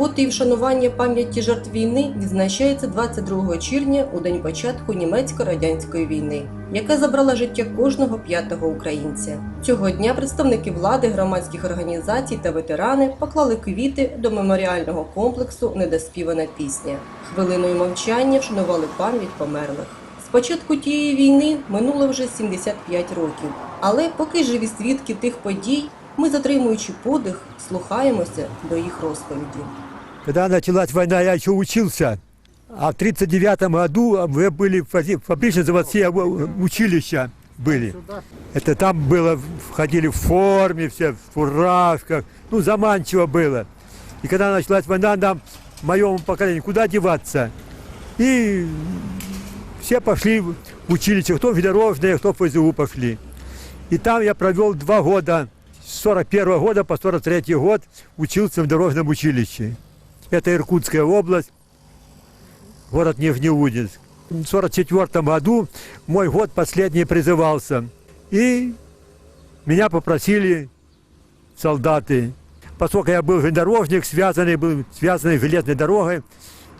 Скорботи і вшанування пам'яті жертв війни відзначається 22 червня у день початку німецько-радянської війни, яка забрала життя кожного п'ятого українця. Цього дня представники влади, громадських організацій та ветерани поклали квіти до меморіального комплексу Недоспівана пісня. Хвилиною мовчання вшанували пам'ять померлих. З початку тієї війни минуло вже 75 років. Але поки живі свідки тих подій, ми, затримуючи подих, слухаємося до їх розповіді. Когда началась война, я еще учился. А в 1939 году мы были фази- фабрично-заводские э, училища были. Это там было, входили в форме все, в фуражках. Ну, заманчиво было. И когда началась война, нам, моему поколению, куда деваться? И все пошли в училище, кто в Федорожное, кто в ФЗУ пошли. И там я провел два года, с 41 года по 43 год учился в дорожном училище. Это Иркутская область, город Нижнеудинск. В 44 году мой год последний призывался. И меня попросили солдаты. Поскольку я был железнодорожник, связанный, был связанный с железной дорогой.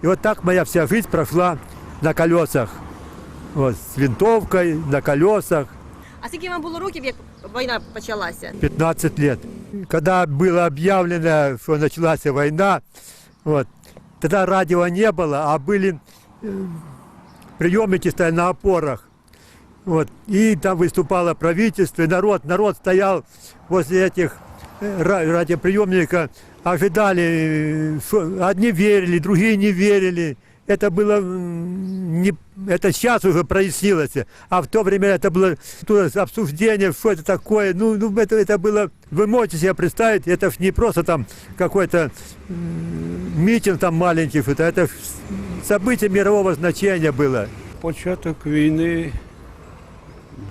И вот так моя вся жизнь прошла на колесах. Вот, с винтовкой, на колесах. А скільки вам було років, як війна почалася? 15 лет. Когда было объявлено, что началась война, вот, тогда радио не было, а были э, приемники стояли на опорах. Вот, и там выступало правительство, и народ, народ стоял возле этих э, ра- радиоприемника, ожидали, э, что одни верили, другие не верили. Это было м, не, это сейчас уже прояснилось, а в то время это было тут обсуждение, что это такое. Ну, ну это, это было, вы можете себе представить, это ж не просто там какой-то м, митинг там маленький, это, это ж событие мирового значения было. Початок війни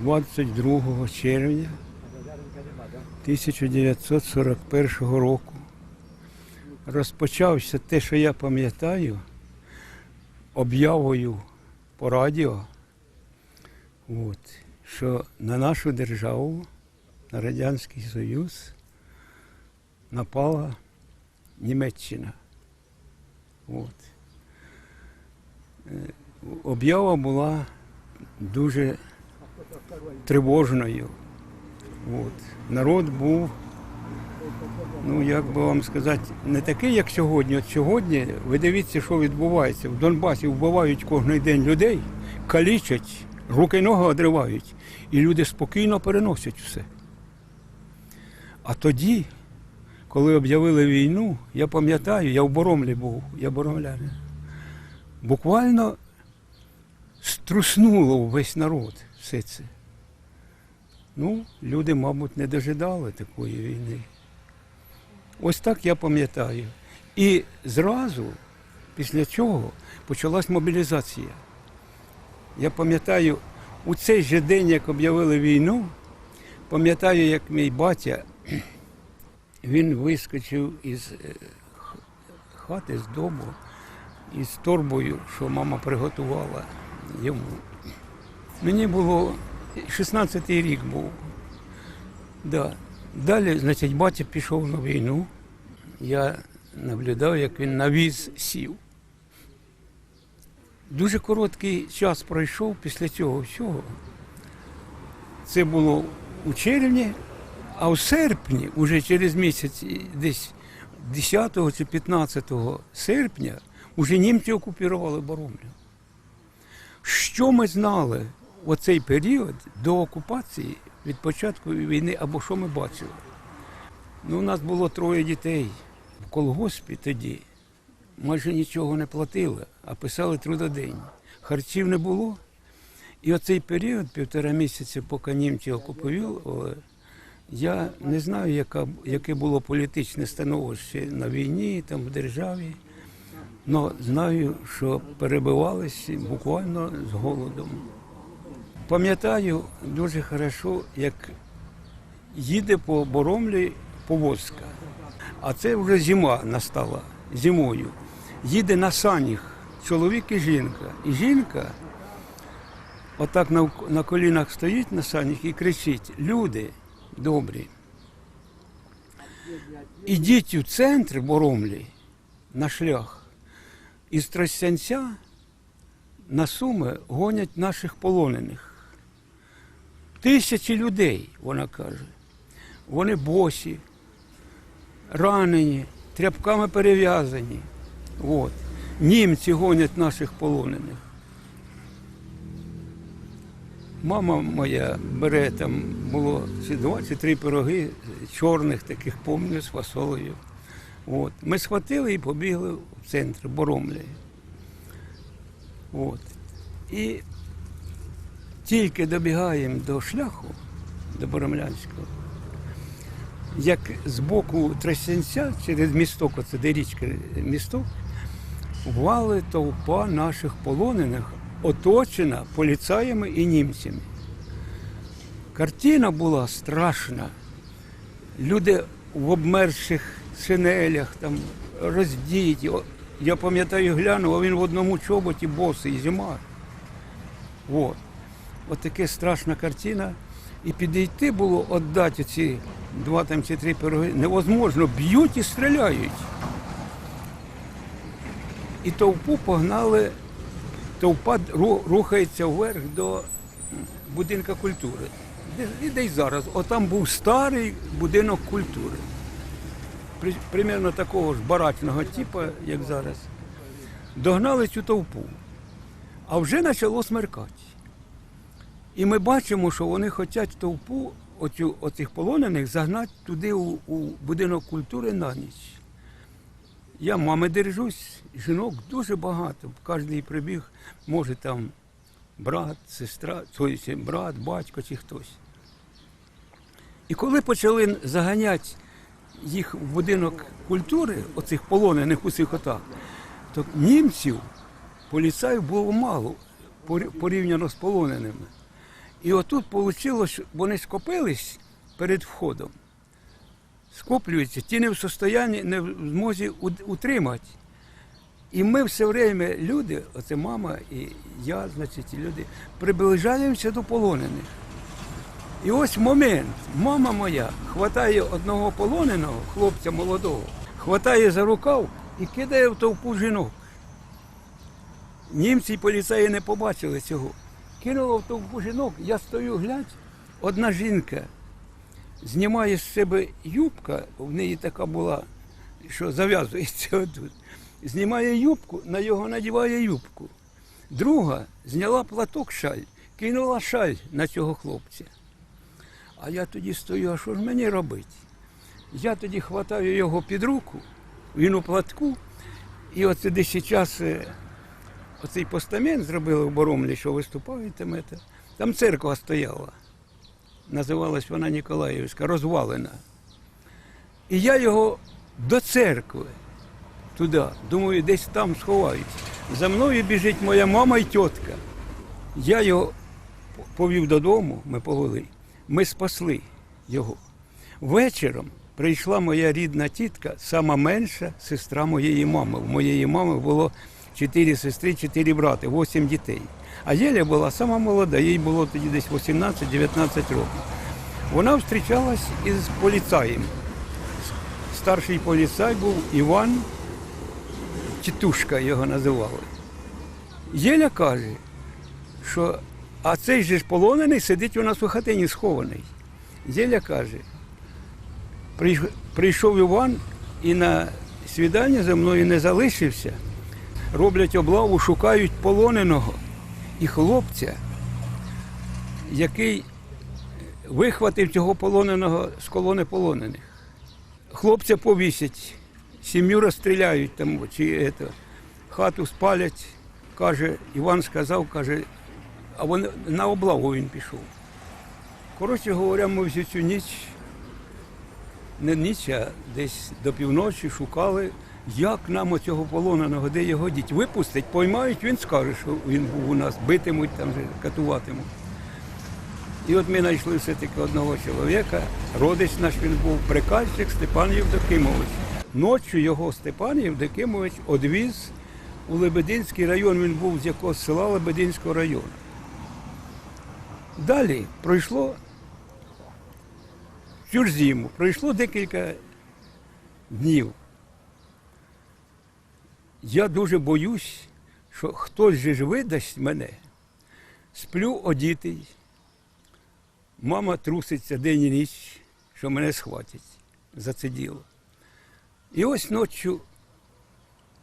22 червня 1941 року розпочався те, що я пам'ятаю, об'явою по радіо, от, що на нашу державу, на Радянський Союз напала Німеччина. От. об'ява була дуже тривожною. От. Народ був, ну як би вам сказати, не такий, як сьогодні. От сьогодні ви дивіться, що відбувається. В Донбасі вбивають кожен день людей, калічать, руки ноги одривають, і люди спокійно переносять все. А тоді, коли об'явили війну, я пам'ятаю, я в Боромлі був, я боромлянин. Буквально струснуло весь народ все це. Ну, люди, мабуть, не дожидали такої війни. Ось так я пам'ятаю. І зразу, після чого, почалась мобілізація. Я пам'ятаю, у цей же день, як об'явили війну, пам'ятаю, як мій батя, він вискочив із е, хати, з дому, із торбою, що мама приготувала йому. Мені було 16-й рік був. Да. Далі, значить, батя пішов на війну. Я наблюдав, як він на віз сів. Дуже короткий час пройшов після цього всього. Це було у червні, а у серпні, уже через місяць, десь 10 чи 15 серпня, уже німці окупували Боромлю. Що ми знали в цей період до окупації від початку війни, або що ми бачили? Ну, у нас було троє дітей. В колгоспі тоді майже нічого не платили, а писали трудодень. Харчів не було. І оцей період, півтора місяця, поки німці окупували, я не знаю, яка, яке було політичне становище на війні, там в державі. але знаю, що перебивалися буквально з голодом. Пам'ятаю дуже хорошо, як їде по Боромлі повозка, а це вже зима настала зимою. Їде на санях чоловік і жінка. І жінка отак на, на колінах стоїть на санях і кричить: люди добрі, ідіть у центр Боромлі на шлях. Із Тростянця на Суми гонять наших полонених. Тисячі людей, вона каже. Вони босі, ранені, тряпками перев'язані. От. Німці гонять наших полонених. Мама моя бере там було чи два чи три пироги чорних таких, помню, з фасолею. От. Ми схватили і побігли в центр Боромлі. От. І тільки добігаємо до шляху, до Боромлянського, як з боку Тростянця через місток, оце де річка місток, вали толпа наших полонених, оточена поліцаями і німцями. Картина була страшна. Люди в обмерзших шинелях, там, роздіті. Я пам'ятаю, глянув, а він в одному чоботі босий, зима. От. От така страшна картина. І підійти було, віддати ці два там чи три пироги, невозможно. Б'ють і стріляють. І товпу погнали, товпа рухається вверх до будинка культури. Де- І десь зараз. Отам був старий будинок культури. При- Примерно такого ж барачного типу, як зараз. Догнали цю товпу. А вже почало смеркати. І ми бачимо, що вони хочуть товпу оцю, оцих полонених загнати туди у, у будинок культури на ніч. Я мами держусь, жінок дуже багато. Кожен прибіг, може там брат, сестра, тобто брат, батько чи хтось. І коли почали заганяти їх в будинок культури, оцих полонених у цих отах, то німців, поліцаїв було мало порівняно з полоненими. І отут вийшло, вони скопились перед входом. Скоплюються, ті не в состоянні, не в змозі утримати. І ми все время, люди, оце мама і я, значить, і люди, приближаємося до полонених. І ось момент, мама моя хватає одного полоненого, хлопця молодого, хватає за рукав і кидає в товпу жінок. Німці й поліцаї не побачили цього. Кинуло в товпу жінок, я стою глядь, одна жінка знімає з себе юбка, в неї така була, що зав'язується отут. Знімає юбку, на його надіває юбку. Друга зняла платок шаль, кинула шаль на цього хлопця. А я тоді стою, а що ж мені робити? Я тоді хватаю його під руку, він у платку, і оце десь час е, оцей постамент зробили в Боромлі, що виступаєте, там церква стояла. Називалась вона Ніколаївська, розвалена. І я його до церкви туди, думаю, десь там сховаюсь. За мною біжить моя мама і тітка. Я його повів додому, ми повели. Ми спасли його. Вечором прийшла моя рідна тітка, сама менша сестра моєї мами. У моєї мами було чотири сестри, чотири брати, вісім дітей. А Єля була сама молода, їй було тоді десь 18-19 років. Вона зустрічалась із поліцаєм. Старший поліцай був Іван Тітушка його називали. Єля каже, що а цей же ж полонений сидить у нас у хатині схований. Єля каже, прийшов Іван і на свідання за мною не залишився. Роблять облаву, шукають полоненого і хлопця, який вихватив цього полоненого з колони полонених. Хлопця повісять, сім'ю розстріляють там, чи ето, хату спалять. Каже, Іван сказав, каже, а вони, на облаву він пішов. Коротше говоря, ми всю цю ніч, не ніч, а десь до півночі шукали, як нам оцього полоненого, де його діть випустить, поймають, він скаже, що він був у нас, битимуть, там катуватимуть. І от ми знайшли все-таки одного чоловіка, родич наш він був приказчик Степан Євдокимович. Ночі його Степан Євдокимович одвіз у Лебединський район, він був з якогось села Лебединського району. Далі пройшло цю ж зиму, пройшло декілька днів. Я дуже боюсь, що хтось же ж видасть мене. Сплю одітий. Мама труситься день і ніч, що мене схватять за це діло. І ось ночі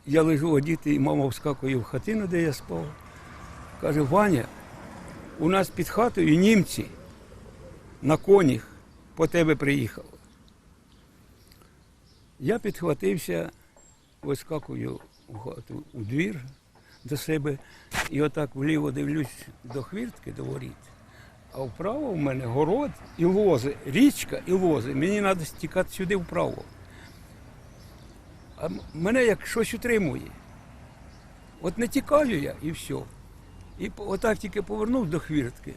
я лежу одітий, і мама вскакує в хатину, де я спав. Каже, Ваня, у нас під хатою німці на конях по тебе приїхали. Я підхватився, вискакую у хату у двір до себе і отак вліво дивлюсь до хвіртки, до воріт. А вправо в мене город і лози, річка і лози. Мені треба стікати сюди вправо. А мене як щось утримує. От не тікаю я і все. І отак тільки повернув до хвіртки,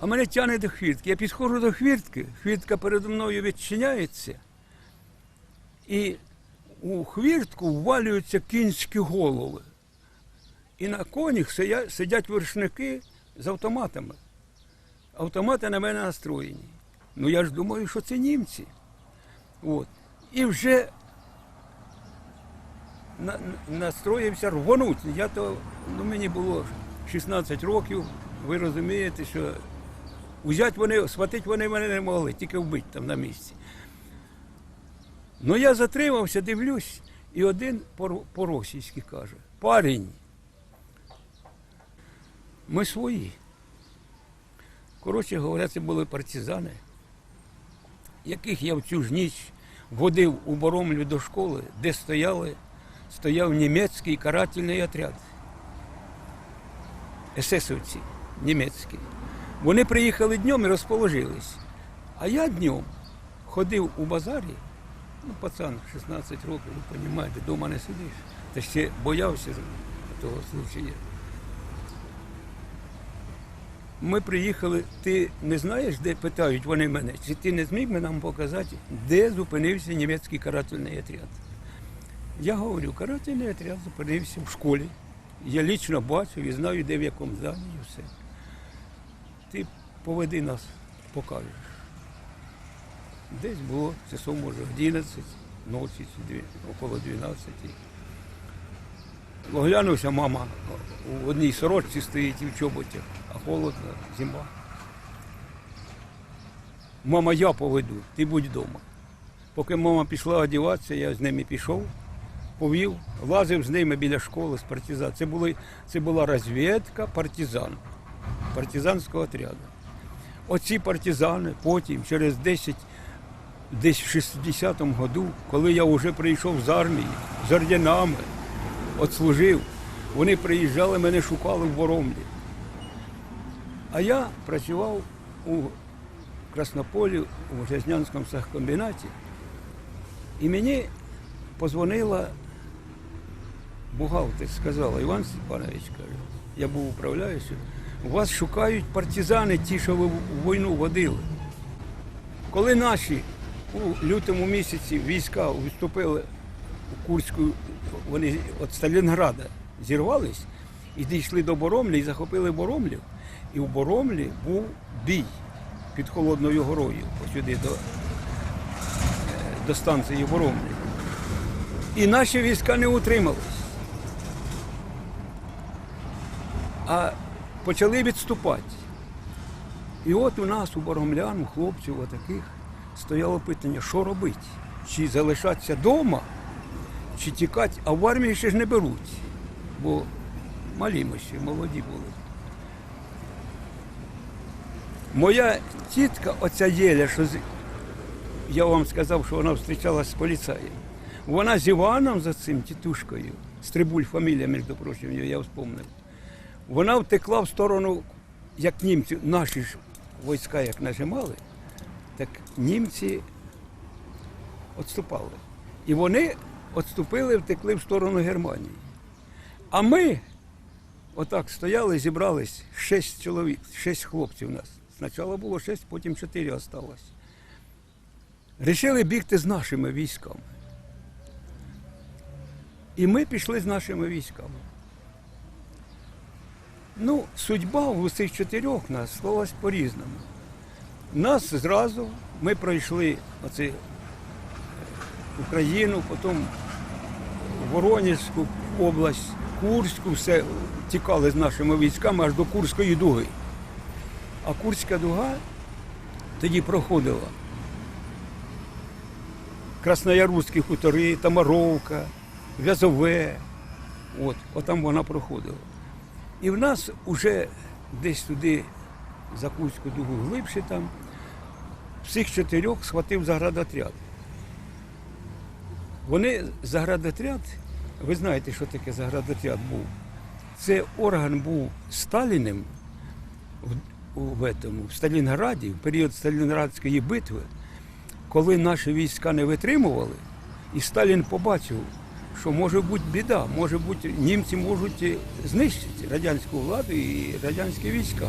а мене тягне до хвіртки. Я підходжу до хвіртки, хвіртка передо мною відчиняється, і у хвіртку ввалюються кінські голови. І на конях сидять вершники з автоматами. Автомати на мене настроєні. Ну я ж думаю, що це німці. От. І вже на, на- настроївся рвонуть. Я то, ну мені було 16 років, ви розумієте, що взяти вони, схватити вони мене не могли, тільки вбити там на місці. Ну я затримався, дивлюсь, і один по- по-російськи каже: парень, ми свої. Коротше говоря, це були партизани, яких я в цю ж ніч водив у Боромлю до школи, де стояли, стояв німецький карательний отряд. Есесовці німецькі. Вони приїхали днем і розположились. А я днем ходив у базарі, ну, пацан, 16 років, ви розумієте, вдома не сидиш. Та ще боявся того случаю. Ми приїхали, ти не знаєш, де питають вони мене, чи ти не зміг би нам показати, де зупинився німецький карательний отряд. Я говорю, карательний отряд зупинився в школі. Я лічно бачив і знаю, де в якому здані і все. Ти поведи нас, покажеш. Десь було часом, може, 11 ночі, чи около 12. Оглянувся, мама у одній сорочці стоїть і в чоботях, а холодно, зима. Мама, я поведу, ти будь вдома. Поки мама пішла одягатися, я з ними пішов, повів, лазив з ними біля школи з партизан. Це, були, це була розвідка партизан, партизанського отряду. Оці партизани потім, через 10, десь в 60-му году, коли я вже прийшов з армії, з орденами, отслужив, вони приїжджали, мене шукали в Боромлі. А я працював у Краснополі, у Жизнянському сахкомбінаті, і мені позвонила бухгалтер, сказала, Іван Степанович, каже, я був управляючим, вас шукають партизани, ті, що ви в війну водили. Коли наші у лютому місяці війська виступили у Курську, вони від Сталінграда зірвались і дійшли до Боромлі і захопили Боромлів. І в Боромлі був бій під Холодною горою, сюди до, е, до станції Боромлі. І наші війська не утримались. А почали відступати. І от у нас, у боромлян, у хлопців отаких, стояло питання, що робити? Чи залишатися вдома, чи тікати, а в армії ще ж не беруть, бо малі ми ще, молоді були. Моя тітка, оця Єля, що я вам сказав, що вона зустрічалася з поліцаєм. Вона з Іваном за цим тітушкою, Стрибуль фамілія, між прочим, я вспомнив. Вона втекла в сторону, як німці, наші ж війська як нажимали, так німці відступали. І вони відступили, втекли в сторону Германії. А ми отак стояли, зібрались шість чоловік, шість хлопців у нас. Спочатку було шість, потім чотири осталось. Рішили бігти з нашими військами. І ми пішли з нашими військами. Ну, судьба в усіх чотирьох нас склалась по-різному. Нас зразу, ми пройшли оце, е, Україну, потім Воронежську, область, Курську, все тікали з нашими військами аж до Курської дуги. А Курська дуга тоді проходила. Красноярські хутори, Тамаровка, В'язове. От, отам вона проходила. І в нас уже десь туди, за Курську дугу глибше там, всіх чотирьох схватив заградотряд. Вони заградотряд, ви знаєте, що таке заградотряд був? Це орган був Сталіним в, в, этому, в Сталінграді, в період Сталінградської битви, коли наші війська не витримували, і Сталін побачив, що може бути біда, може бути, німці можуть знищити радянську владу і радянські війська.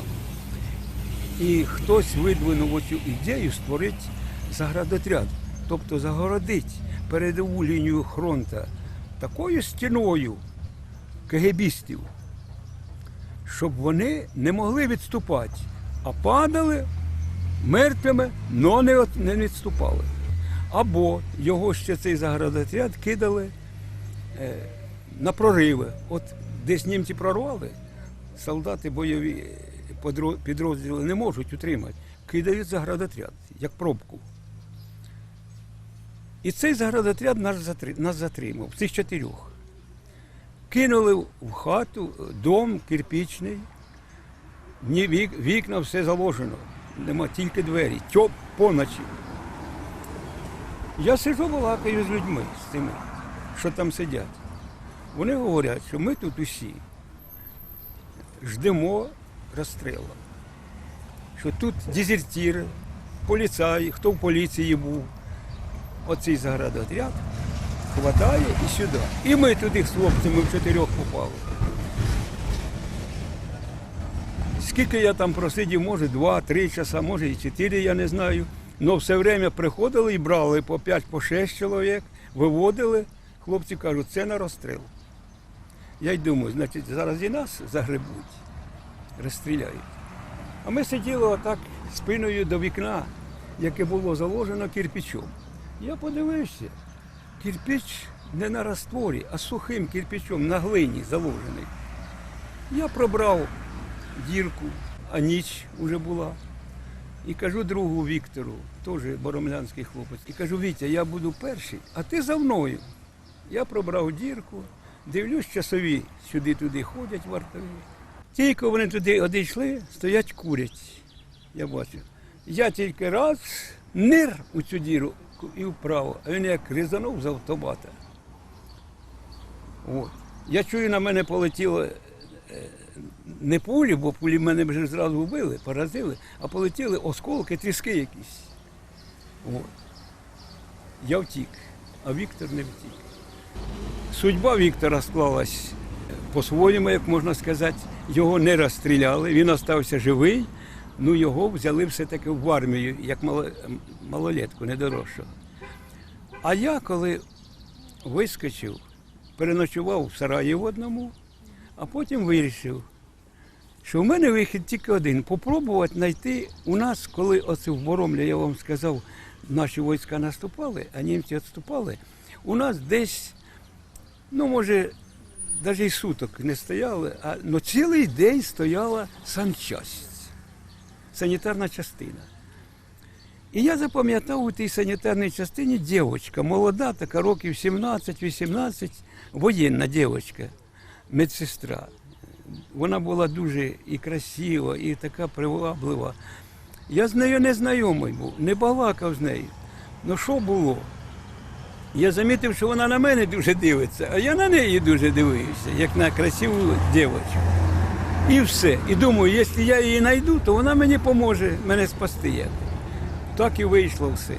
І хтось видвинув оцю ідею створити заградотряд, тобто загородити передову лінію фронту такою стіною кегебістів, щоб вони не могли відступати, а падали мертвими, але не, відступали. Або його ще цей заградотряд кидали е, на прориви. От десь німці прорвали, солдати бойові підрозділи не можуть утримати, кидають заградотряд, як пробку. І цей заградотряд нас, затримав, цих чотирьох. Кинули в хату, дом кирпічний, ні вік, вікна все заложено, нема тільки двері, тьоп поночі. Я сижу балакаю з людьми, з тими, що там сидять. Вони говорять, що ми тут усі ждемо розстрілу. Що тут дезертири, поліцаї, хто в поліції був, оцей заградотряд хватає і сюди. І ми туди з хлопцями в чотирьох попали. Скільки я там просидів, може, два-три часа, може і чотири, я не знаю. Но все время приходили і брали по п'ять, по шість чоловік, виводили. Хлопці кажуть, це на розстріл. Я й думаю, значить, зараз і нас загребуть, розстріляють. А ми сиділи отак спиною до вікна, яке було заложено кирпичом. Я подивився, кирпич не на растворі, а сухим кирпичом на глині заложений. Я пробрав дірку, а ніч вже була. І кажу другу Віктору, теж боромлянський хлопець, і кажу, Вітя, я буду перший, а ти за мною. Я пробрав дірку, дивлюсь, часові сюди-туди ходять вартові. Тільки вони туди одійшли, стоять курять. Я бачу. Я тільки раз нир у цю діру і вправо, а він як різанув з автобата. От. Я чую, на мене полетіло е, не пулі, бо пулі мене вже зразу вбили, поразили, а полетіли осколки, тріски якісь. От. Я втік, а Віктор не втік. Судьба Віктора склалась по-своєму, як можна сказати. Його не розстріляли, він остався живий, ну його взяли все-таки в армію, як мало, малолетку, недоросшого. А я, коли вискочив, переночував в сараї в одному, а потім вирішив, що в мене вихід тільки один попробувати знайти у нас, коли оце в Боромлі, я вам сказав, наші війська наступали, а німці відступали, у нас десь, ну може, навіть і суток не стояли, а ну, цілий день стояла санчасть, санітарна частина. І я запам'ятав у тій санітарній частині дівчинка, молода, така років 17-18, воєнна дівчинка, медсестра. Вона була дуже і красива, і така приваблива. Я з нею не знайомий був, не балакав з нею. Ну що було? Я замітив, що вона на мене дуже дивиться, а я на неї дуже дивився, як на красиву дівчинку. І все. І думаю, якщо я її знайду, то вона мені поможе мене спасти. Так і вийшло все.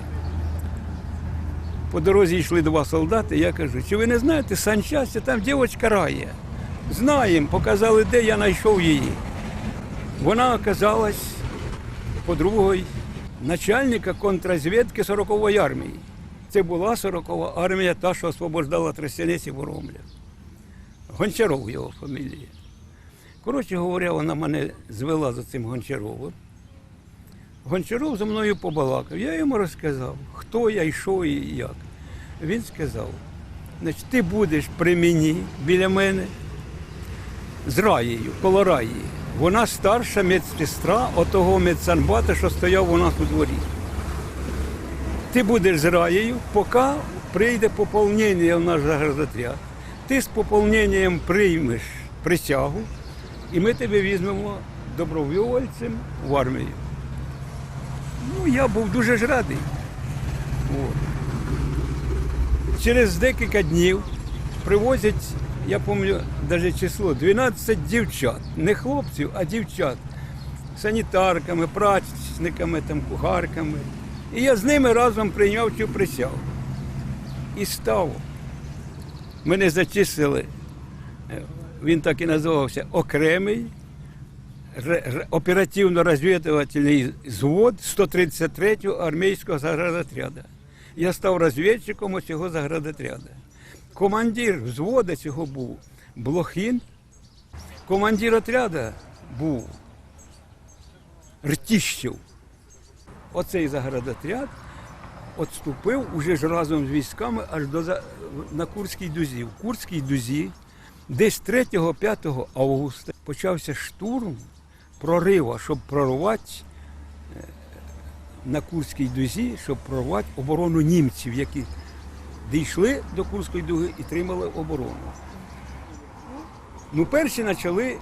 По дорозі йшли два солдати, я кажу, чи ви не знаєте, санчастя, там дівчинка рає. Знаємо, показали, де я знайшов її. Вона оказалась подругою начальника контррозвідки 40-ї армії. Це була 40-ва армія, та, що освобождала Тростянець і Воромля. Гончаров його фамілія. Коротше говоря, вона мене звела за цим Гончаровим. Гончаров зі мною побалакав. Я йому розказав, хто я і що і як. Він сказав, Значить, ти будеш при мені біля мене з раєю, коло раї. Вона старша медсестра отого медсанбата, що стояв у нас у дворі. Ти будеш з раєю, поки прийде поповнення в наш заградотряд. Ти з поповненням приймеш присягу, і ми тебе візьмемо добровольцем в армію. Ну, я був дуже ж радий. От. Через декілька днів привозять, я пам'ятаю навіть число, 12 дівчат, не хлопців, а дівчат. Санітарками, прачниками, там, кухарками. І я з ними разом прийняв цю присягу. І став. Мене зачислили, е, він так і називався, окремий ре- ре- оперативно-розвідувальний звод 133-го армійського заградотряду. Я став розвідчиком цього заградотряду. Командир взводу цього був Блохін, командир отряду був Ртіщев. Оцей заградотряд відступив уже ж разом з військами аж до на Курській дузі. В Курській дузі десь 3-5 августа почався штурм прорива, щоб прорвати е, на Курській дузі, щоб прорвати оборону німців, які дійшли до Курської дуги і тримали оборону. Ну, перші почали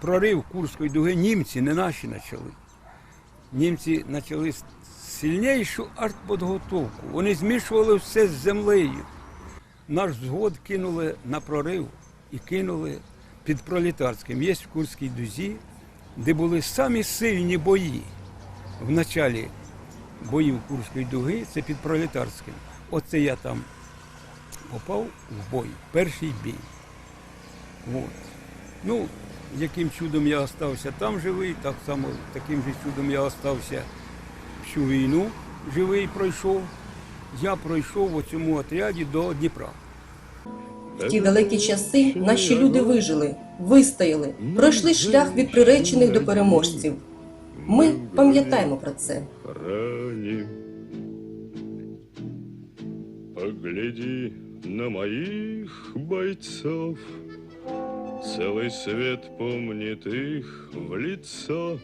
прорив Курської дуги німці, не наші почали. Німці почали сильнішу артподготовку. Вони змішували все з землею. Наш взвод кинули на прорив і кинули під пролітарським. Є в Курській дузі, де були самі сильні бої в началі боїв Курської дуги, це під пролітарським. Оце я там попав в бой, перший бій. От. Ну, яким чудом я остався там живий, так само таким же чудом я остався всю війну живий пройшов. Я пройшов у цьому отряді до Дніпра. В ті далекі часи наші люди вижили, вистояли, пройшли шлях від приречених до переможців. Ми пам'ятаємо про це. Погляди на моих бойцов, Целый свет помнит их в лицо.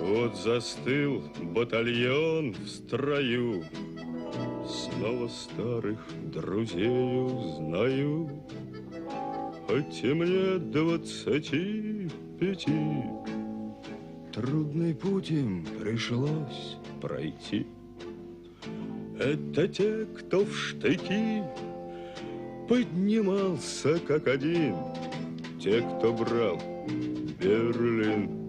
Вот застыл батальон в строю, Снова старых друзей узнаю, Хоть и мне двадцати пяти. Трудный путь им пришлось пройти. Это те, кто в штыки поднимался как один, те, кто брал Берлин